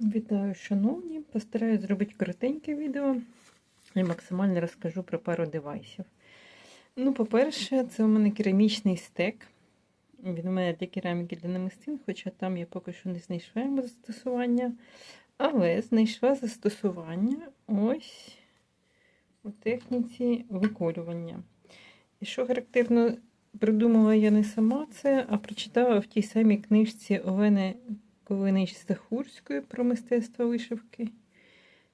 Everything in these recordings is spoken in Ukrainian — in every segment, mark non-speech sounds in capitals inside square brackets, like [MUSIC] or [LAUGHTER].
Вітаю, шановні! Постараюсь зробити коротеньке відео і максимально розкажу про пару девайсів. Ну, по-перше, це у мене керамічний стек. Він у мене для кераміки для намистин, хоча там я поки що не знайшла йому застосування. Але знайшла застосування ось у техніці виколювання. І що характерно, придумала я не сама це, а прочитала в тій самій книжці Олени Ковинич Стахурської про мистецтво вишивки.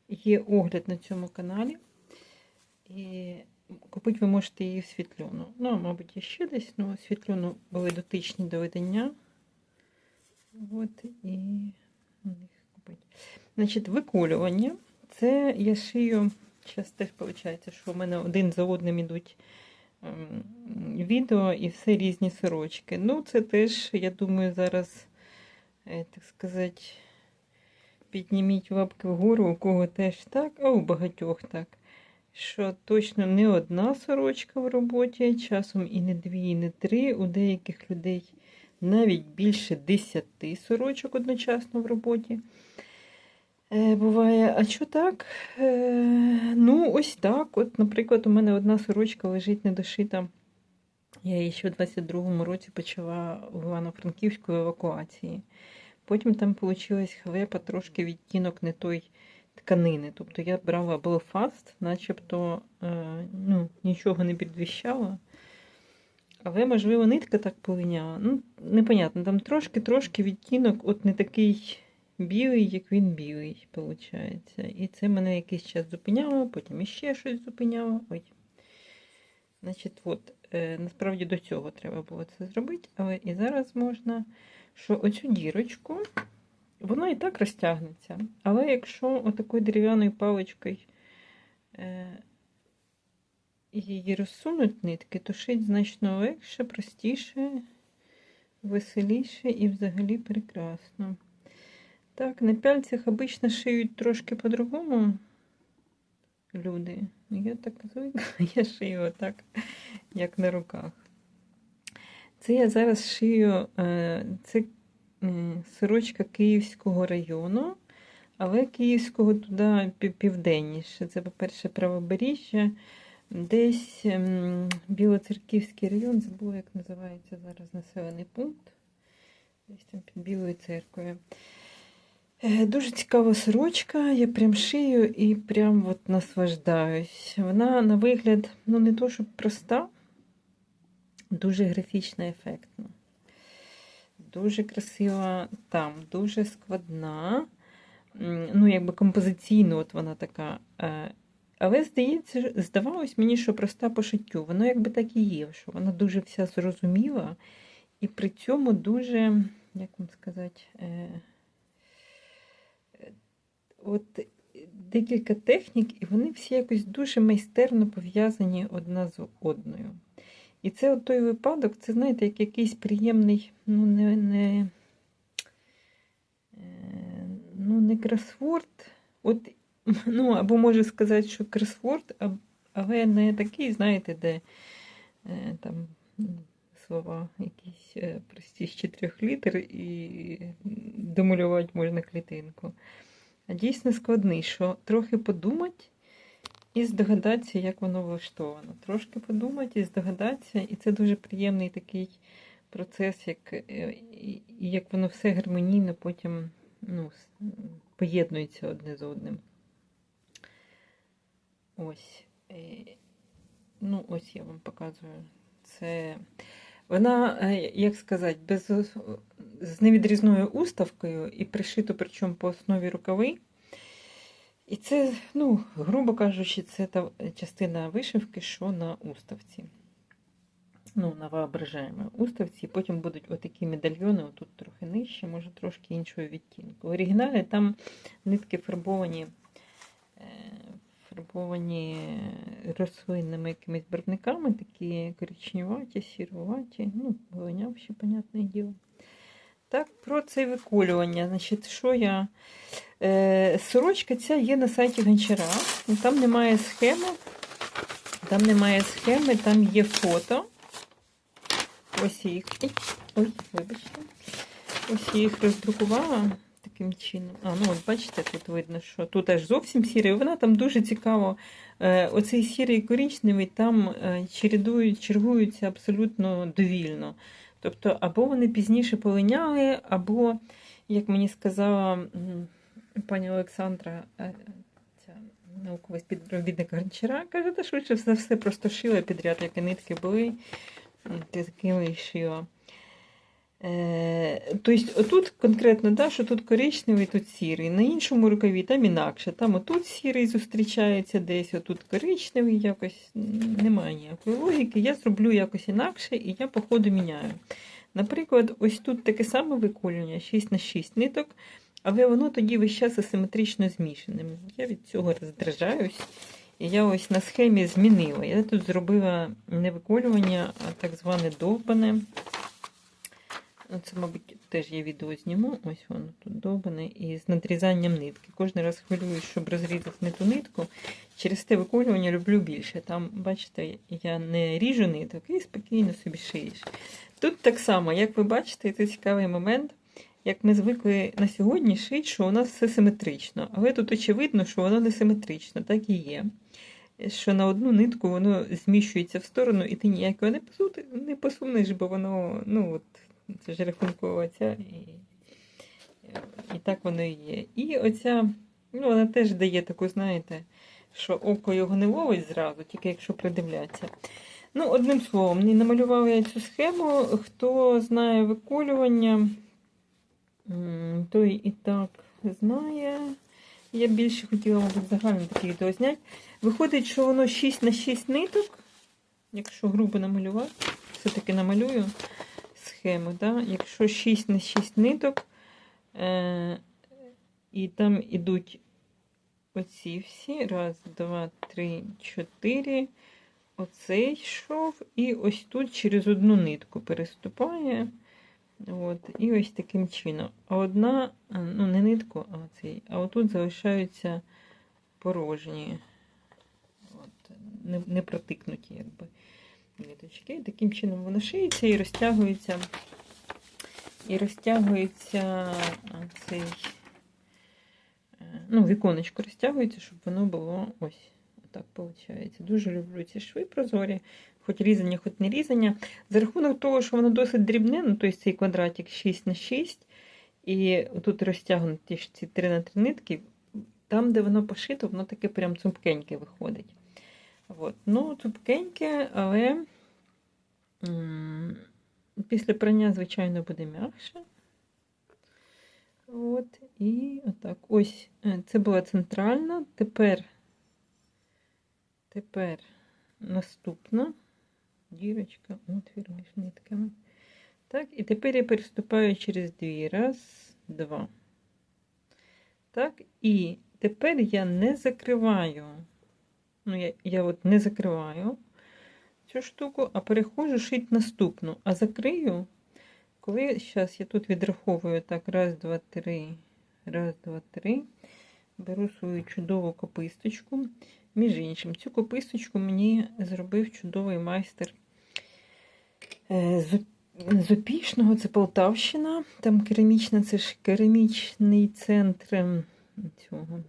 Є огляд на цьому каналі. І купити ви можете її в світльону. Ну, мабуть, ще десь, ну, світльону були дотичні до видання. От і купити. Значить, виколювання. Це я шию. Зараз теж виходить, що в мене один за одним ідуть ем, відео і все різні сорочки. Ну, це теж, я думаю, зараз так сказати, підніміть лапки вгору, у кого теж так, а у багатьох так. Що точно не одна сорочка в роботі, часом і не дві, і не три. У деяких людей навіть більше десяти сорочок одночасно в роботі. Е, буває, а що так? Е, ну, ось так. От, наприклад, у мене одна сорочка лежить недошита. Я ще у 22-му році почала в Івано-Франківську евакуації. Потім там вийшла халепа, трошки відтінок не той тканини. Тобто я брала Belfast, начебто е, ну, нічого не підвіщала. Але, можливо, нитка так полиняла. Ну, непонятно, там трошки-трошки відтінок от не такий білий, як він білий, виходить. І це мене якийсь час зупиняло, потім іще щось зупиняло. Ой. Значить, от, насправді до цього треба було це зробити, але і зараз можна, що оцю дірочку, воно і так розтягнеться. Але якщо отакою дерев'яною паличкою е, її розсунуть нитки, то шить значно легше, простіше, веселіше і взагалі прекрасно. Так, на пяльцях обично шиють трошки по-другому люди. Я так звикла, [LAUGHS] я шию отак, як на руках. Це я зараз шию е, це сорочка Київського району, але Київського туди південніше. Це, по-перше, правобережжя, десь ем, Білоцерківський район, забула, як називається зараз населений пункт. Десь там під Білою церквою. Е, Дуже цікава сорочка, я прям шию і прям от наслаждаюсь. Вона, на вигляд, ну не то, щоб проста, дуже графічно ефектна. Дуже красива там, дуже складна. Ну, якби композиційно от вона така. Е, Але здається, здавалось мені, що проста по шиттю. Воно якби так і є, що вона дуже вся зрозуміла, і при цьому дуже, як вам сказати, е, от декілька технік, і вони всі якось дуже майстерно пов'язані одна з одною. І це от той випадок, це, знаєте, як якийсь приємний, ну, не не, е, ну, не кросворд, от, [LAUGHS] ну, або можу сказати, що кросворд, але не такий, знаєте, де е, там слова якісь е, прості з чотирьох літер і домалювати можна клітинку. А дійсно складний, що трохи подумати і здогадатися, як воно влаштовано. Трошки подумати і здогадатися, і це дуже приємний такий процес, як, як воно все гармонійно потім ну, поєднується одне з одним. Ось. Ну, ось я вам показую. Це вона, як сказати, без, з невідрізною уставкою і пришито, причому по основі рукави. І це, ну, грубо кажучи, це та частина вишивки, що на уставці. Ну, на воображаємо уставці. Потім будуть отакі медальйони, отут трохи нижче, може трошки іншого відтінку. В оригіналі там нитки фарбовані фарбовані рослинними якимись барвниками, такі коричневаті, сіруваті, ну, волинявші, понятне діло. Так, про це виколювання. Значить, що я? Е, Сорочка ця є на сайті Гончара. Там немає схеми. Там немає схеми, там є фото. Ось їх. Ой, вибачте. Ось я їх роздрукувала. таким чином. А, ну от бачите, тут видно, що тут аж зовсім сірий. Вона там дуже цікаво. Е, Оцей сірий і коричневий там е, чередують, чергуються абсолютно довільно. Тобто, або вони пізніше полиняли, або, як мені сказала пані Олександра, е, ця науковий співробітник Гончара, каже, та швидше за все просто шила підряд, які нитки були, ти такими і шила. Е, тобто, отут конкретно, да, що тут коричневий, тут сірий. На іншому рукаві там інакше. Там отут сірий зустрічається десь, отут коричневий, якось немає ніякої логіки. Я зроблю якось інакше і я по ходу міняю. Наприклад, ось тут таке саме виколювання 6 на 6 ниток, але воно тоді весь час асиметрично змішаним. Я від цього роздражаюсь. І я ось на схемі змінила. Я тут зробила не виколювання, а так зване довбане. Ну, Це, мабуть, теж я відео зніму. Ось воно тут довбане. І з надрізанням нитки. Кожен раз хвилююсь, щоб розрізати не ту нитку. Через те виколювання люблю більше. Там, бачите, я не ріжу ниток і спокійно собі шиєш. Тут так само, як ви бачите, це цікавий момент. Як ми звикли на сьогодні шити, що у нас все симетрично. Але тут очевидно, що воно не симетрично, так і є. Що на одну нитку воно зміщується в сторону, і ти ніякого не посунеш, бо воно, ну от, це ж рахункова ця, і, і так воно і є. І оця, ну, вона теж дає таку, знаєте, що око його не ловить зразу, тільки якщо придивляться. Ну, одним словом, не намалювала я цю схему. Хто знає виколювання, той і так знає. Я більше хотіла, мабуть, загально таке відео зняти. Виходить, що воно 6 на 6 ниток. Якщо грубо намалювати, все-таки намалюю схему. Да? Якщо 6 на 6 ниток, е- і там ідуть оці всі. Раз, два, три, чотири. Оцей йшов, і ось тут через одну нитку переступає. От, і ось таким чином. А одна, ну не нитку, а цей, а отут залишаються порожні. От, не, не протикнуті, якби ниточки. Таким чином воно шиється і розтягується. І розтягується цей, е, ну, віконечко розтягується, щоб воно було ось. Так виходить. Дуже люблю ці шви прозорі, хоч різання, хоч не різання. За рахунок того, що воно досить дрібне, ну тобто цей квадратик 6 на 6 і тут розтягнуті ці 3 на 3 нитки, там, де воно пошито, воно таке прям цупкеньке виходить. От. Ну, цупкеньке, але після прання, звичайно, буде м'якше. От, і отак. Ось е, це була центральна. Тепер Тепер наступна дірочка, отвір між нитками. Так, і тепер я переступаю через дві. Раз, два. Так, і тепер я не закриваю. Ну, я, я от не закриваю цю штуку, а переходжу шити наступну. А закрию, коли зараз я тут відраховую так, раз, два, три, раз, два, три. Беру свою чудову кописточку. Між іншим, цю кописочку мені зробив чудовий майстер е, з Опішного, це Полтавщина. Там керамічна, це ж керамічний центр цього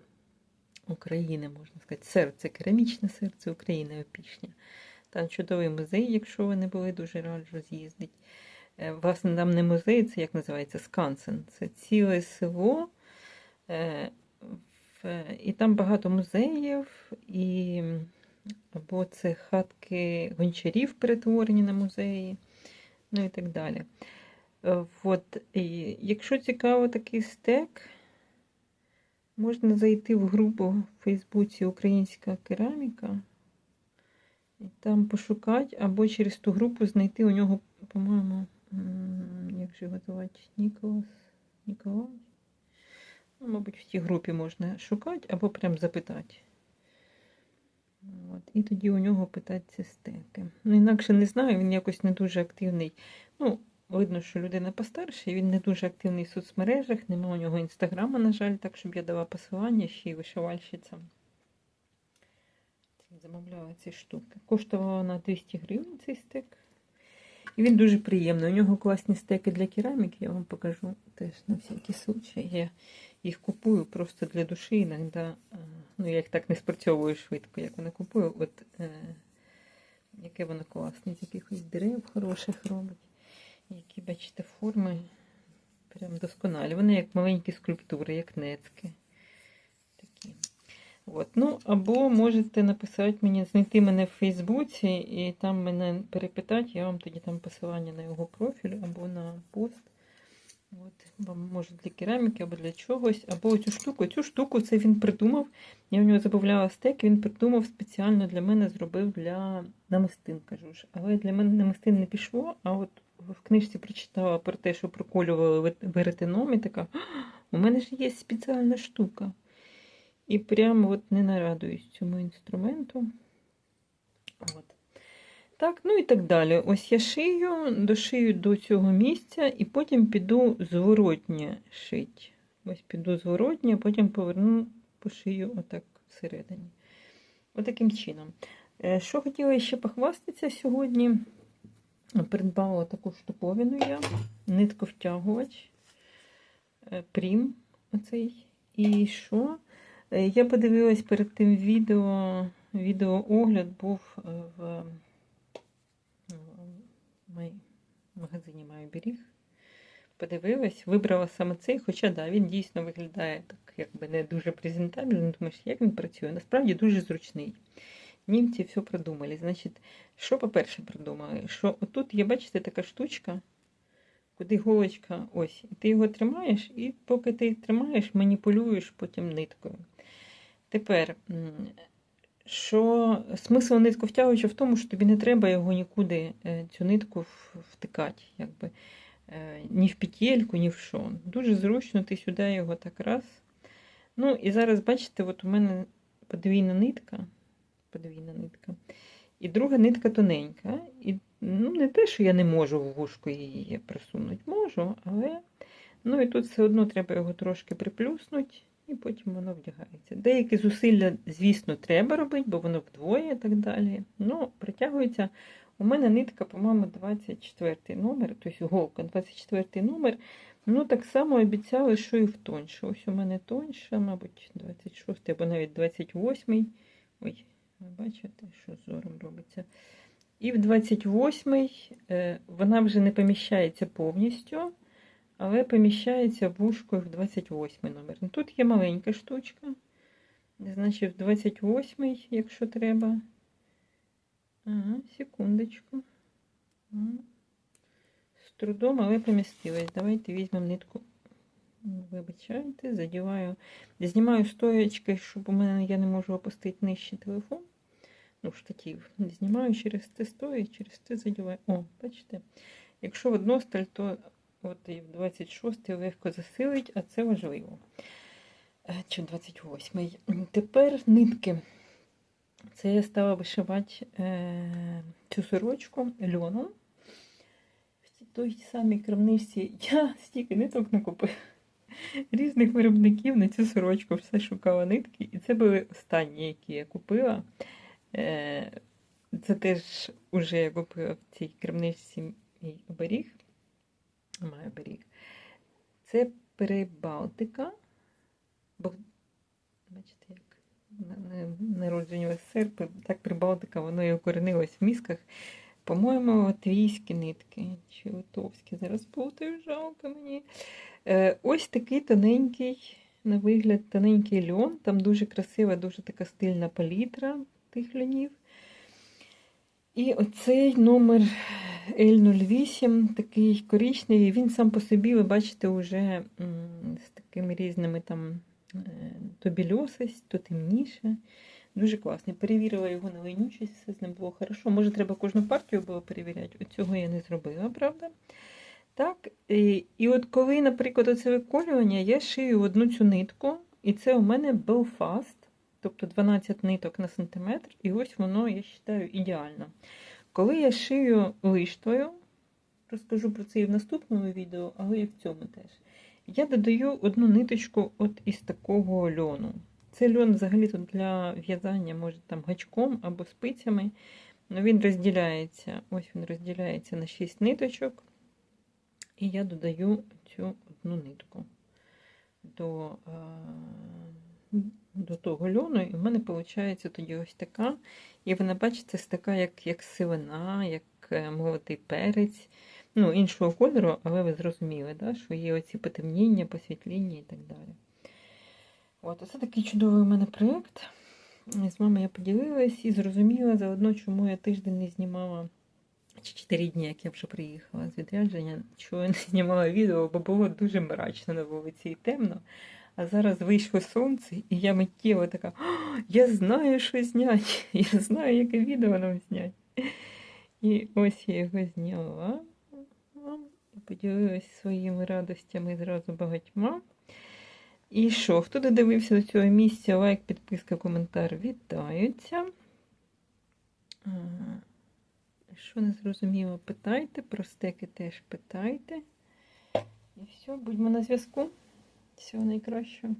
України, можна сказати, серце, керамічне серце України Опішня. Там чудовий музей, якщо ви не були, дуже раджу з'їздити. Е, Власне, там не музей, це як називається Скансен. Це ціле село. Е, і там багато музеїв, і або це хатки гончарів перетворені на музеї, ну і так далі. Е, от, і Якщо цікаво такий стек, можна зайти в групу в Фейсбуці Українська кераміка. І там пошукати, або через ту групу знайти у нього, по-моєму, як же готувати Ніколас Ніколаєвич. Ну, мабуть, в тій групі можна шукати або прям запитати. От. І тоді у нього питати ці стеки. Ну, інакше не знаю, він якось не дуже активний. Ну, видно, що людина постарша, він не дуже активний в соцмережах, нема у нього інстаграма, на жаль, так, щоб я дала посилання ще й вишивальщицям. Замовляла ці штуки. Коштувала на 200 гривень цей стек. І він дуже приємний. У нього класні стеки для кераміки, я вам покажу теж на всякий случай. Я їх купую просто для душі. Іноді, е, ну, я їх так не спрацьовую швидко, як вони купую. От е, яке воно класне, з якихось дерев хороших робить. Які, бачите, форми прям досконалі. Вони як маленькі скульптури, як нецьки. Такі. От. Ну, або можете написати мені, знайти мене в Фейсбуці і там мене перепитати, я вам тоді там посилання на його профіль або на пост. От, вам може для кераміки або для чогось, або цю штуку. Цю штуку це він придумав. Я в нього замовляла стек, він придумав спеціально для мене, зробив для намистин, кажу ж. Але для мене намистин не пішло, а от в книжці прочитала про те, що проколювали веретеном, і така, у мене ж є спеціальна штука. І прямо от не нарадуюсь цьому інструменту. От. Так, ну і так далі. Ось я шию, дошию до цього місця, і потім піду зворотнє шить. Ось піду зворотнє, потім поверну, пошию отак всередині. Отаким чином. Е, Що хотіла ще похвастатися сьогодні? Придбала таку штуковину я, нитковтягувач, е, прім оцей. І що? Е, Я подивилась перед тим відео, відеоогляд був е, в в магазині Маю Беріг. Подивилась, вибрала саме цей, хоча да, він дійсно виглядає так, якби не дуже презентабельно. Думаєш, як він працює? Насправді дуже зручний. Німці все придумали. Значить, що, по-перше, придумали? Що отут є, бачите, така штучка, куди голочка ось. І ти його тримаєш, і поки ти тримаєш, маніпулюєш потім ниткою. Тепер, що смисл нитковтягувача в тому, що тобі не треба його нікуди, е, цю нитку втикати, якби. е, ні в петельку, ні в що. Дуже зручно, ти сюди його так раз. Ну, і зараз, бачите, от у мене подвійна нитка. Подвійна нитка. І друга нитка тоненька. І ну, не те, що я не можу в вушку її просунути. Можу, але ну і тут все одно треба його трошки приплюснути, і потім воно вдягається. Деякі зусилля, звісно, треба робити, бо воно вдвоє і так далі. Ну, притягується. У мене нитка, по-моєму, 24 номер, тобто голка 24 номер. Ну, так само обіцяли, що і в тоньше. Ось у мене тоньше, мабуть, 26 або навіть 28. Ой, ви бачите, що зором робиться. І в 28-й е, вона вже не поміщається повністю, але поміщається вушкою в 28-й номер. Ну, Тут є маленька штучка. Значить, в 28-й, якщо треба. Ага, секундочку. З трудом, але помістилась. Давайте візьмемо нитку. Вибачайте, задіваю. Знімаю стоячки, щоб у мене я не можу опустити нижче телефон. Ну, штатів. Знімаю через це стою, через це задіваю. О, бачите. Якщо в односталь, то от і в 26-й легко засилить, а це важливо. Е, Чи 28. Тепер нитки. Це я стала вишивати е, цю сорочку льоном. В той самій крамничці я стільки ниток накупила. Різних виробників на цю сорочку все шукала нитки. І це були останні, які я купила. Е, Це теж уже я купила в цій крамничці мій оберіг. Маю оберіг. Це Прибалтика. Бо, бачите, як на- на- народження СССР, так Прибалтика, воно і укоренилось в мізках. По-моєму, латвійські нитки чи литовські. Зараз плутаю, жалко мені. Е, ось такий тоненький, на вигляд, тоненький льон. Там дуже красива, дуже така стильна палітра тих льонів. І оцей номер L08, такий коричневий, він сам по собі, ви бачите, вже з такими різними там е, то більосость, то темніше. Дуже класний. Перевірила його на ленючість, все з ним було хорошо. Може, треба кожну партію було перевіряти. От цього я не зробила, правда? Так, і, і от коли, наприклад, оце виколювання, я шию одну цю нитку, і це у мене Belfast, тобто 12 ниток на сантиметр, і ось воно, я вважаю, ідеально. Коли я шию лиштвою, розкажу про це і в наступному відео, але і в цьому теж. Я додаю одну ниточку от із такого льону. Це льон взагалі тут для в'язання, може там гачком або спицями. Він розділяється, ось він розділяється на 6 ниточок. І я додаю цю одну нитку до, е, до того льону, і в мене виходить тоді ось така. І вона, бачите, це така, як, як сивина, як е, молотий перець. Ну, іншого кольору, але ви зрозуміли, да, що є оці потемніння, посвітління і так далі. От, оце такий чудовий у мене проєкт. З вами я поділилась і зрозуміла заодно, чому я тиждень не знімала, чи 4 дні, як я вже приїхала з відрядження, чого не знімала відео, бо було дуже мрачно на вулиці і темно. А зараз вийшло сонце, і я миттєво така, я знаю, що зняти, [LAUGHS] я знаю, яке відео нам зняти. І ось я його зняла. І поділилась своїми радостями зразу багатьма. І що, хто додивився до цього місця, лайк, підписка, коментар вітаються. Що не зрозуміло, питайте, про стеки теж питайте. І все, будьмо на зв'язку. Всього найкращого.